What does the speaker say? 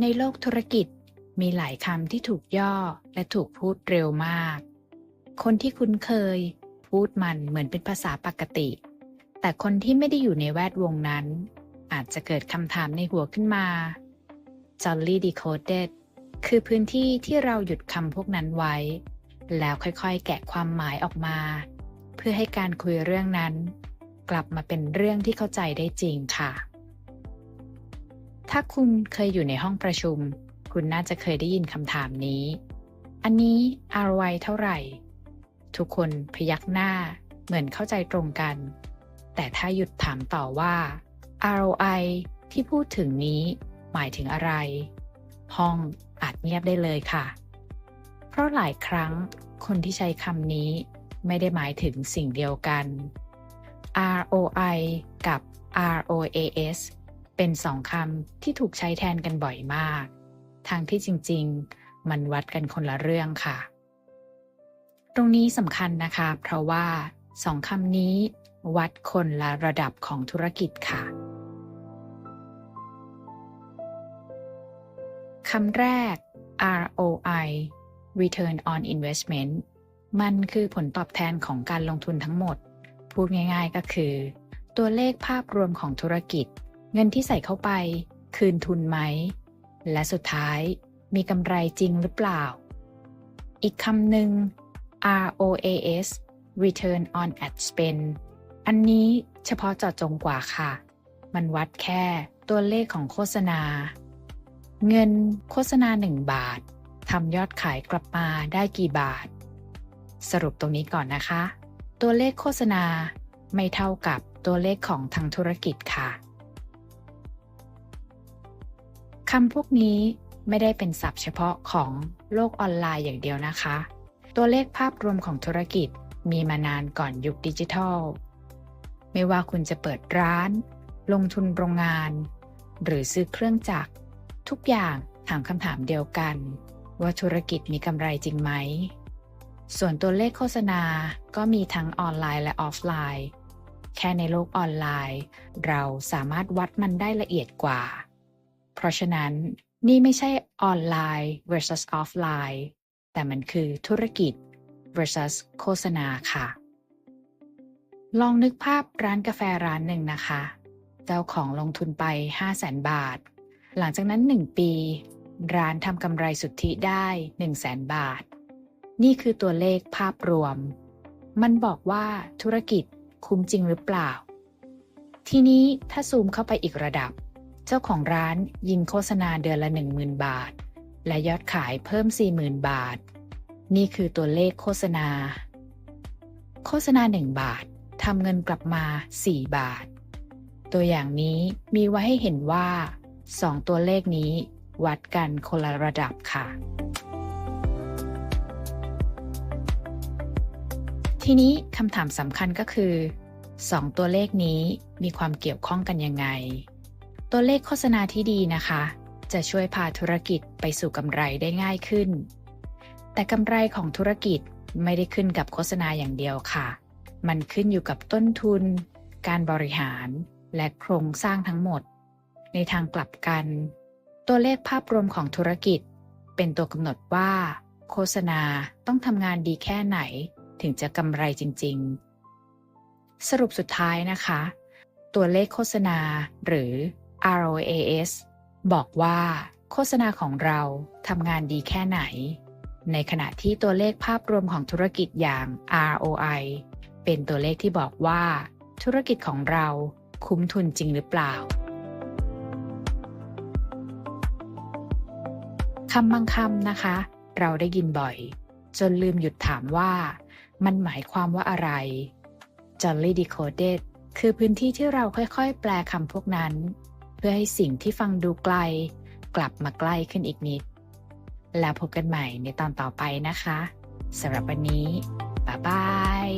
ในโลกธุรกิจมีหลายคำที่ถูกย่อและถูกพูดเร็วมาก คนที่คุ้นเคย พูดมันเหมือนเป็นภาษาปกติ แต่คนที่ไม่ได้อยู่ในแวดวงนั้น อาจจะเกิดคำถามในหัวขึ้นมา Jolly Decoded คือพื้นที่ที่เราหยุดคำพวกนั้นไว้ แล้วค่อยๆ แกะความหมายออกมา เพื่อให้การคุยเรื่องนั้น กลับมาเป็นเรื่องที่เข้าใจได้จริงค่ะ ถ้าคุณเคยอยู่ในห้องประชุม คุณน่าจะเคยได้ยินคำถามนี้ อันนี้ ROI เท่าไหร่ ทุกคนพยักหน้าเหมือนเข้าใจตรงกัน แต่ถ้าหยุดถามต่อว่า ROI ที่พูดถึงนี้หมายถึงอะไร ห้องอาจเงียบได้เลยค่ะ เพราะหลายครั้งคนที่ใช้คำนี้ไม่ได้หมายถึงสิ่งเดียวกัน ROI กับ ROAS เป็นสองคำที่ถูกใช้แทนกันบ่อยมาก ทางที่จริง ๆ มันวัดกันคนละเรื่องค่ะ ตรงนี้สำคัญนะคะ เพราะว่าสองคำนี้วัดคนละระดับของธุรกิจค่ะคำแรก ROI Return on Investment มันคือผลตอบแทนของการลงทุนทั้งหมด พูดง่ายๆก็คือ ตัวเลขภาพรวมของธุรกิจ เงินที่ใส่เข้าไป คืนทุนไหม และสุดท้ายมีกำไรจริงหรือเปล่า อีกคำหนึ่ง ROAS Return on Ad Spend อันนี้เฉพาะเจาะจงกว่าค่ะ มันวัดแค่ตัวเลขของโฆษณา เงินโฆษณา 1 บาททำยอดขายกลับมาได้กี่บาท สรุปตรงนี้ก่อนนะคะ ตัวเลขโฆษณาไม่เท่ากับตัวเลขของทางธุรกิจค่ะำพวกนี้ไม่ได้เป็นศัพท์เฉพาะของโลกออนไลน์อย่างเดียวนะคะ ตัวเลขภาพรวมของธุรกิจมีมานานก่อนยุคดิจิทัล ไม่ว่าคุณจะเปิดร้าน ลงทุนโรงงาน หรือซื้อเครื่องจักร ทุกอย่างถามคำถามเดียวกัน ว่าธุรกิจมีกำไรจริงไหม ส่วนตัวเลขโฆษณาก็มีทั้งออนไลน์และออฟไลน์ แค่ในโลกออนไลน์ เราสามารถวัดมันได้ละเอียดกว่า เพราะฉะนั้นนี่ไม่ใช่ออนไลน์ versus ออฟไลน์แต่มันคือธุรกิจ versus โฆษณาค่ะ ลองนึกภาพร้านกาแฟร้านหนึ่งนะคะ เจ้าของลงทุนไป 5 0 0แสนบาท หลังจากนั้น 1 ปี ร้านทำกำไรสุทธิได้ 1 0 0 0 0แสนบาท นี่คือตัวเลขภาพรวม มันบอกว่าธุรกิจคุ้มจริงหรือเปล่า ทีนี้ถ้าซูมเข้าไปอีกระดับ เจ้าของร้านยิงโฆษณาเดือนละ 10,000 บาท และยอดขายเพิ่ม 40,000 บาท นี่คือตัวเลขโฆษณา โฆษณา 1 บาททำเงินกลับมา 4 บาท ตัวอย่างนี้มีไว้ให้เห็นว่า 2 ตัวเลขนี้วัดกันคนละระดับค่ะ ทีนี้คำถามสำคัญก็คือ 2 ตัวเลขนี้มีความเกี่ยวข้องกันยังไง ตัวเลขโฆษณาที่ดีนะคะ จะช่วยพาธุรกิจไปสู่กำไรได้ง่ายขึ้น แต่กำไรของธุรกิจไม่ได้ขึ้นกับโฆษณาอย่างเดียวค่ะ มันขึ้นอยู่กับต้นทุน การบริหารและโครงสร้างทั้งหมด ในทางกลับกัน ตัวเลขภาพรวมของธุรกิจ เป็นตัวกำหนดว่า โฆษณาต้องทำงานดีแค่ไหน ถึงจะกำไรจริง ๆ สรุปสุดท้ายนะคะ ตัวเลขโฆษณาหรือ ROAS บอกว่าโฆษณาของเราทำงานดีแค่ไหน ในขณะที่ตัวเลขภาพรวมของธุรกิจอย่าง ROI เป็นตัวเลขที่บอกว่า ธุรกิจของเราคุ้มทุนจริงหรือเปล่าคำบางคำนะคะ เราได้ยินบ่อย จนลืมหยุดถามว่า มันหมายความว่าอะไร Jolly Decoded คือพื้นที่ที่เราค่อยๆ แปลคำพวกนั้น พื่อให้สิ่งที่ฟังดูไกล กลับมาใกล้ขึ้นอีกนิด แล้วพบกันใหม่ในตอนต่อไปนะคะสำหรับวันนี้บ๊ายบาย